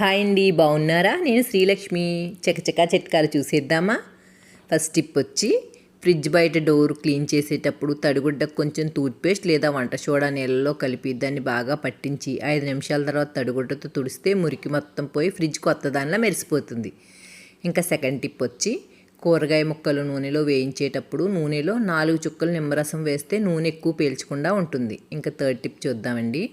Hi అండి బాగున్నారా? నేను శ్రీలక్ష్మి. చకచకా చిట్కాలు చూసేద్దామా? ఫస్ట్ టిప్ వచ్చి ఫ్రిడ్జ్ బయట డోర్ క్లీన్ చేసేటప్పుడు తడిగుడ్డకు కొంచెం టూత్పేస్ట్ లేదా వంట సోడా నీళ్ళలో కలిపి దాన్ని బాగా పట్టించి ఐదు నిమిషాల తర్వాత తడిగుడ్డతో తుడిస్తే మురికి మొత్తం పోయి ఫ్రిడ్జ్ కొత్త దానిలా మెరిసిపోతుంది. ఇంకా సెకండ్ టిప్ వచ్చి కూరగాయ ముక్కలు నూనెలో వేయించేటప్పుడు నూనెలో నాలుగు చుక్కలు నిమ్మరసం వేస్తే నూనె ఎక్కువ పీల్చకుండా ఉంటుంది. ఇంకా థర్డ్ టిప్ చూద్దామండి.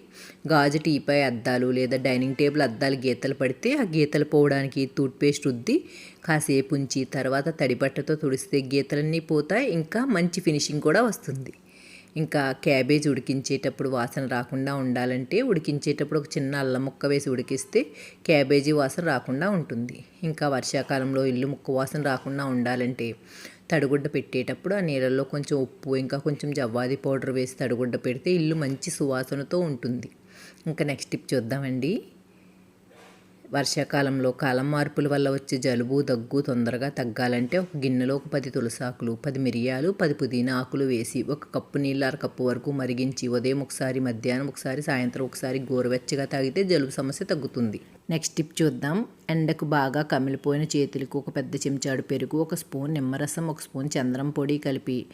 గాజు టీపై అద్దాలు లేదా డైనింగ్ టేబుల్ అద్దాలు గీతలు పడితే ఆ గీతలు పోవడానికి టూత్పేస్ట్ రుద్ది కాసేపు ఉంచి తర్వాత తడిబట్టతో తుడిస్తే గీతలన్నీ పోతాయి. ఇంకా మంచి ఫినిషింగ్ కూడా వస్తుంది. ఇంకా క్యాబేజ్ ఉడికించేటప్పుడు వాసన రాకుండా ఉండాలంటే ఉడికించేటప్పుడు ఒక చిన్న అల్లం ముక్క వేసి ఉడికిస్తే క్యాబేజీ వాసన రాకుండా ఉంటుంది. ఇంకా వర్షాకాలంలో ఇల్లు ముక్క వాసన రాకుండా ఉండాలంటే తడిగుడ్డ పెట్టేటప్పుడు ఆ నీళ్ళల్లో కొంచెం ఉప్పు ఇంకా కొంచెం జవ్వాది పౌడర్ వేసి తడిగుడ్డ పెడితే ఇల్లు మంచి సువాసనతో ఉంటుంది. ఇంకా నెక్స్ట్ టిప్ చూద్దామండి. వర్షాకాలంలో కాలం మార్పుల వల్ల వచ్చే జలుబు దగ్గు తొందరగా తగ్గాలంటే ఒక గిన్నెలో ఒక పది తులసాకులు పది మిరియాలు పది పుదీనా ఆకులు వేసి ఒక కప్పు నీళ్ళు అరకప్పు వరకు మరిగించి ఉదయం ఒకసారి మధ్యాహ్నం ఒకసారి సాయంత్రం ఒకసారి గోరువెచ్చగా తాగితే జలుబు సమస్య తగ్గుతుంది. నెక్స్ట్ టిప్ చూద్దాం. ఎండకు బాగా కమిలిపోయిన చేతులకు ఒక పెద్ద చెంచాడు పెరుగు ఒక స్పూన్ నిమ్మరసం ఒక స్పూన్ చంద్రం పొడి కలిపి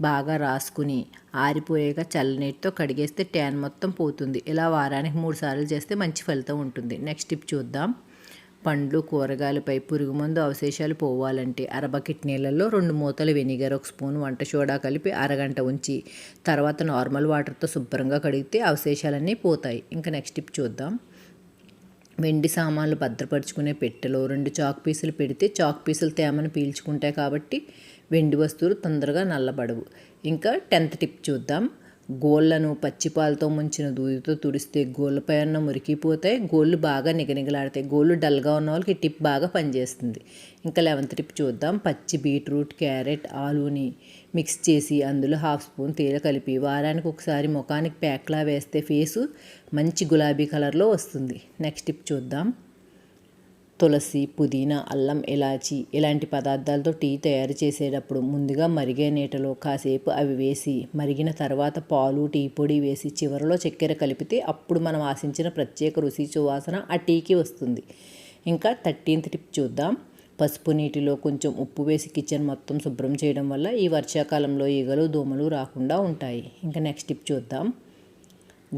బాగా రాసుకుని ఆరిపోయాక చల్లనీటితో కడిగేస్తే ట్యాన్ మొత్తం పోతుంది. ఇలా వారానికి మూడు సార్లు చేస్తే మంచి ఫలితం ఉంటుంది. నెక్స్ట్ టిప్ చూద్దాం. పండ్లు కూరగాయలపై పురుగు మందు అవశేషాలు పోవాలంటే అరబకెట్ నీళ్ళల్లో రెండు మూతలు వెనిగర్ ఒక స్పూన్ వంట సోడా కలిపి అరగంట ఉంచి తర్వాత నార్మల్ వాటర్తో శుభ్రంగా కడిగితే అవశేషాలన్నీ పోతాయి. ఇంకా నెక్స్ట్ టిప్ చూద్దాం. వెండి సామాన్లు భద్రపరుచుకునే పెట్టెలో రెండు చాక్ పీసులు పెడితే చాక్ పీసులు తేమను పీల్చుకుంటాయి కాబట్టి వెండి వస్తువులు తొందరగా నల్లబడవు. ఇంకా టెన్త్ టిప్ చూద్దాం. గోళ్ళను పచ్చిపాలతో ముంచిన దూదితో తుడిస్తే గోళ్ళపై ఉన్న మురికిపోతాయి గోళ్ళు బాగా నిగనిగలాడతాయి. గోళ్ళు డల్గా ఉన్న వాళ్ళకి టిప్ బాగా పనిచేస్తుంది. ఇంకా లెవెన్త్ టిప్ చూద్దాం. పచ్చి బీట్రూట్ క్యారెట్ ఆలూని మిక్స్ చేసి అందులో హాఫ్ స్పూన్ తేనె కలిపి వారానికి ఒకసారి ముఖానికి ప్యాక్లా వేస్తే ఫేసు మంచి గులాబీ కలర్లో వస్తుంది. నెక్స్ట్ టిప్ చూద్దాం. తులసి పుదీనా అల్లం ఇలాచి ఇలాంటి పదార్థాలతో టీ తయారు చేసేటప్పుడు ముందుగా మరిగే నీటలో కాసేపు అవి వేసి మరిగిన తర్వాత పాలు టీ పొడి వేసి చివరిలో చక్కెర కలిపితే అప్పుడు మనం ఆశించిన ప్రత్యేక రుచి సువాసన ఆ టీకి వస్తుంది. ఇంకా థర్టీన్త్ టిప్ చూద్దాం. పసుపు నీటిలో కొంచెం ఉప్పు వేసి కిచెన్ మొత్తం శుభ్రం చేయడం వల్ల ఈ వర్షాకాలంలో ఈగలు దోమలు రాకుండా ఉంటాయి. ఇంకా నెక్స్ట్ టిప్ చూద్దాం.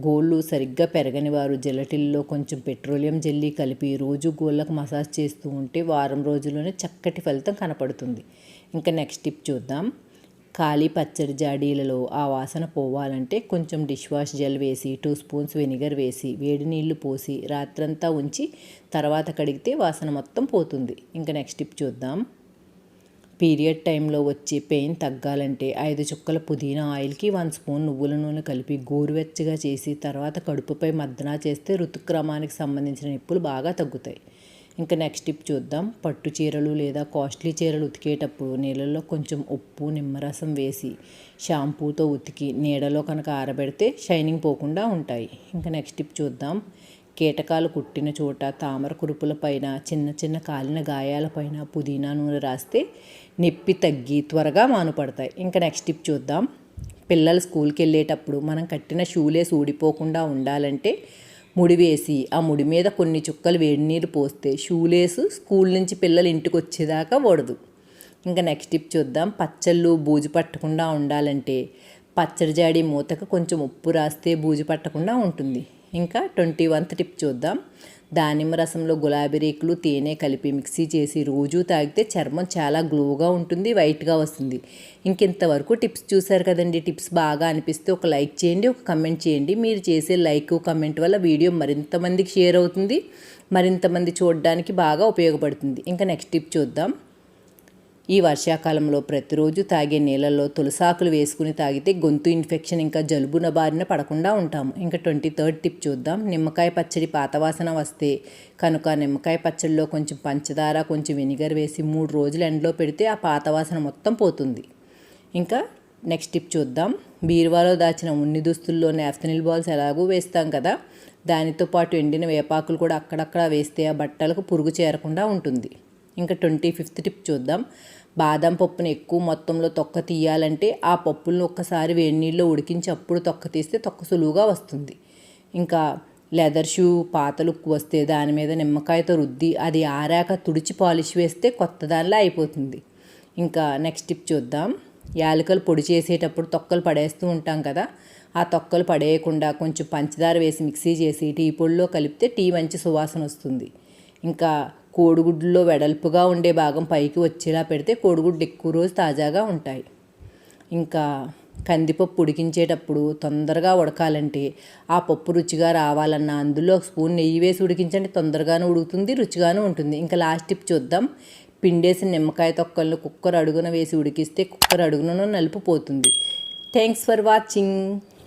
గోళ్ళు సరిగ్గా పెరగని వారు జెలటిల్లో కొంచెం పెట్రోలియం జెల్లీ కలిపి రోజు గోళ్ళకు మసాజ్ చేస్తూ ఉంటే వారం రోజుల్లోనే చక్కటి ఫలితం కనపడుతుంది. ఇంకా నెక్స్ట్ టిప్ చూద్దాం. ఖాళీ పచ్చడి జాడీలలో ఆ వాసన పోవాలంటే కొంచెం డిష్ వాష్ జెల్ వేసి టూ స్పూన్స్ వెనిగర్ వేసి వేడి నీళ్ళు పోసి రాత్రంతా ఉంచి తర్వాత కడిగితే వాసన మొత్తం పోతుంది. ఇంకా నెక్స్ట్ టిప్ చూద్దాం. పీరియడ్ టైంలో వచ్చే పెయిన్ తగ్గాలంటే ఐదు చుక్కల పుదీనా ఆయిల్కి వన్ స్పూన్ నువ్వుల నూనె కలిపి గోరువెచ్చగా చేసి తర్వాత కడుపుపై మద్దన చేస్తే ఋతుక్రమానికి సంబంధించిన నిప్పులు బాగా తగ్గుతాయి. ఇంకా నెక్స్ట్ టిప్ చూద్దాం. పట్టు చీరలు లేదా కాస్ట్లీ చీరలు ఉతికేటప్పుడు నీళ్ళల్లో కొంచెం ఉప్పు నిమ్మరసం వేసి షాంపూతో ఉతికి నీడలో కనుక ఆరబెడితే షైనింగ్ పోకుండా ఉంటాయి. ఇంకా నెక్స్ట్ టిప్ చూద్దాం. కీటకాలు కుట్టిన చోట తామర కురుపుల పైన చిన్న చిన్న కాలిన గాయాలపైన పుదీనా నూనె రాస్తే నొప్పి తగ్గి త్వరగా మానుపడతాయి. ఇంకా నెక్స్ట్ టిప్ చూద్దాం. పిల్లలు స్కూల్కి వెళ్ళేటప్పుడు మనం కట్టిన షూలేసి ఊడిపోకుండా ఉండాలంటే ముడి వేసి ఆ ముడి మీద కొన్ని చుక్కలు వేడి నీరు పోస్తే షూలేసు స్కూల్ నుంచి పిల్లలు ఇంటికి వచ్చేదాకా ఓడదు ఇంకా నెక్స్ట్ టిప్ చూద్దాం. పచ్చళ్ళు బూజు పట్టకుండా ఉండాలంటే పచ్చడి జాడి మూతకు కొంచెం ఉప్పు రాస్తే బూజు పట్టకుండా ఉంటుంది. ఇంకా ట్వంటీ వన్త్ టిప్ చూద్దాం. దానిమ్మ రసంలో గులాబీ రేకులు తేనె కలిపి మిక్సీ చేసి రోజూ తాగితే చర్మం చాలా గ్లోగా ఉంటుంది వైట్గా వస్తుంది. ఇంకెంతవరకు టిప్స్ చూసారు కదండి? టిప్స్ బాగా అనిపిస్తే ఒక లైక్ చేయండి ఒక కమెంట్ చేయండి. మీరు చేసే లైక్ కమెంట్ వల్ల వీడియో మరింత మందికి షేర్ అవుతుంది మరింత మంది చూడడానికి బాగా ఉపయోగపడుతుంది. ఇంకా నెక్స్ట్ టిప్ చూద్దాం. ఈ వర్షాకాలంలో ప్రతిరోజు తాగే నీళ్ళల్లో తులసాకులు వేసుకుని తాగితే గొంతు ఇన్ఫెక్షన్ ఇంకా జలుబున బారిన పడకుండా ఉంటాము. ఇంకా ట్వంటీ థర్డ్ టిప్ చూద్దాం. నిమ్మకాయ పచ్చడి పాతవాసన వస్తే కనుక నిమ్మకాయ పచ్చడిలో కొంచెం పంచదార కొంచెం వెనిగర్ వేసి మూడు రోజులు ఎండలో పెడితే ఆ పాతవాసన మొత్తం పోతుంది. ఇంకా నెక్స్ట్ టిప్ చూద్దాం. బీరువాలో దాచిన ఉన్ని దుస్తుల్లో నాఫ్తనిల్ బాల్స్ ఎలాగూ వేస్తాం కదా? దానితో పాటు ఎండిన వేపాకులు కూడా అక్కడక్కడ వేస్తే ఆ బట్టలకు పురుగు చేరకుండా ఉంటుంది. ఇంకా ట్వంటీ ఫిఫ్త్ టిప్ చూద్దాం. బాదం పప్పును ఎక్కువ మొత్తంలో తొక్క తీయాలంటే ఆ పప్పులను ఒక్కసారి వేడి నీళ్ళలో ఉడికించి అప్పుడు తొక్క తీస్తే తొక్క సులువుగా వస్తుంది. ఇంకా లెదర్ షూ పాతలు వస్తే దాని మీద నిమ్మకాయతో రుద్ది అది ఆరాక తుడిచి పాలిష్ వేస్తే కొత్త దానిలా అయిపోతుంది. ఇంకా నెక్స్ట్ టిప్ చూద్దాం. యాలకలు పొడి చేసేటప్పుడు తొక్కలు పడేస్తూ ఉంటాం కదా ఆ తొక్కలు పడేయకుండా కొంచెం పంచదార వేసి మిక్సీ చేసి టీ పొడిలో కలిపితే టీ మంచి సువాసన వస్తుంది. ఇంకా కోడిగుడ్డులో వెడల్పుగా ఉండే భాగం పైకి వచ్చేలా పెడితే కోడిగుడ్డు ఎక్కువ రోజు తాజాగా ఉంటాయి. ఇంకా కందిపప్పు ఉడికించేటప్పుడు తొందరగా ఉడకాలంటే ఆ పప్పు రుచిగా రావాలన్నా అందులో ఒక స్పూన్ నెయ్యి వేసి ఉడికించండి తొందరగానే ఉడుకుతుంది రుచిగానూ ఉంటుంది. ఇంకా లాస్ట్ టిప్ చూద్దాం. పిండేసిన నిమ్మకాయ తొక్కలను కుక్కర్ అడుగున వేసి ఉడికిస్తే కుక్కర్ అడుగున నలుపు పోతుంది థ్యాంక్స్ ఫర్ వాచింగ్